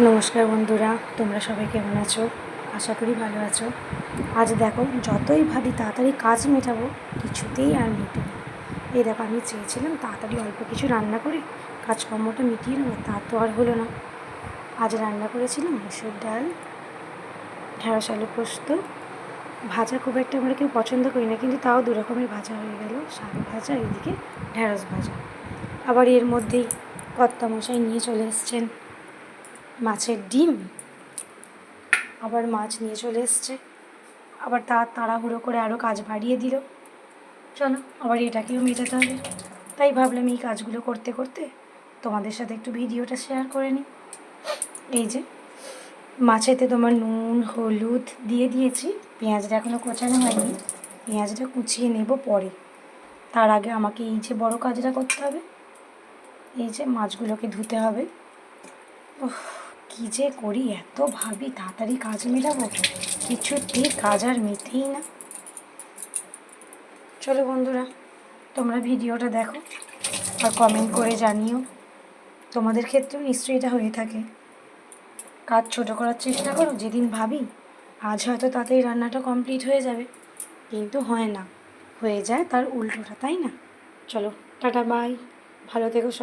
নমস্কার বন্ধুরা, তোমরা সবাই কেমন আছো? আশা করি ভালো আছো। আজ দেখো, যতই ভাবি তাড়াতাড়ি কাজ মেটাবো, কিছুতেই আর মেটে না। এই দেখো, আমি চেয়েছিলাম তাড়াতাড়ি অল্প কিছু রান্না করে কাজকর্মটা মিটিয়ে নেব, তা তো আর হলো না। আজ রান্না করেছিলাম মুসুর ডাল, ঢেঁড়স আলু পোস্ত। ভাজা খুব একটা আমরা কেউ পছন্দ করি না, কিন্তু তাও দু রকমের ভাজা হয়ে গেল, শাক ভাজা, এদিকে ঢেঁড়স ভাজা। আবার এর মধ্যেই কর্তামশাই নিয়ে চলে এসছেন। মাছের ডিম। আবার মাছ নিয়ে চলে এসছে। আবার তার তাড়াহুড়ো করে আরও কাজ বাড়িয়ে দিল। চলো, আবার এটাকেও মেটাতে হবে। তাই ভাবলাম এই কাজগুলো করতে করতে তোমাদের সাথে একটু ভিডিওটা শেয়ার করে নিই। এই যে, মাছেতে তোমার নুন, হলুদ দিয়ে দিয়েছি। পেঁয়াজটা এখনও কোচানো হয়নি। পেঁয়াজটা কুচিয়ে নেব পরে। তার আগে আমাকে এই যে বড় কাজটা করতে হবে। এই যে মাছগুলোকে ধুতে হবে। উফ। কী যে করি, এত ভাবি তাড়াতাড়ি কাজ মেলাবো? কিছুতেই কাজ আর মেতেই না। চলো বন্ধুরা, তোমরা ভিডিওটা দেখো আর কমেন্ট করে জানিও। তোমাদের ক্ষেত্রেও নিশ্চয়ই এটা হয়ে থাকে। কাজ ছোট করার চেষ্টা করো, যেদিন ভাবি, আজ হয়তো তাতেই রান্নাটা কমপ্লিট হয়ে যাবে। কিন্তু হয় না, হয়ে যায় তার উল্টোটা, তাই না? চলো, টাটা বাই ভালো থেকো সব।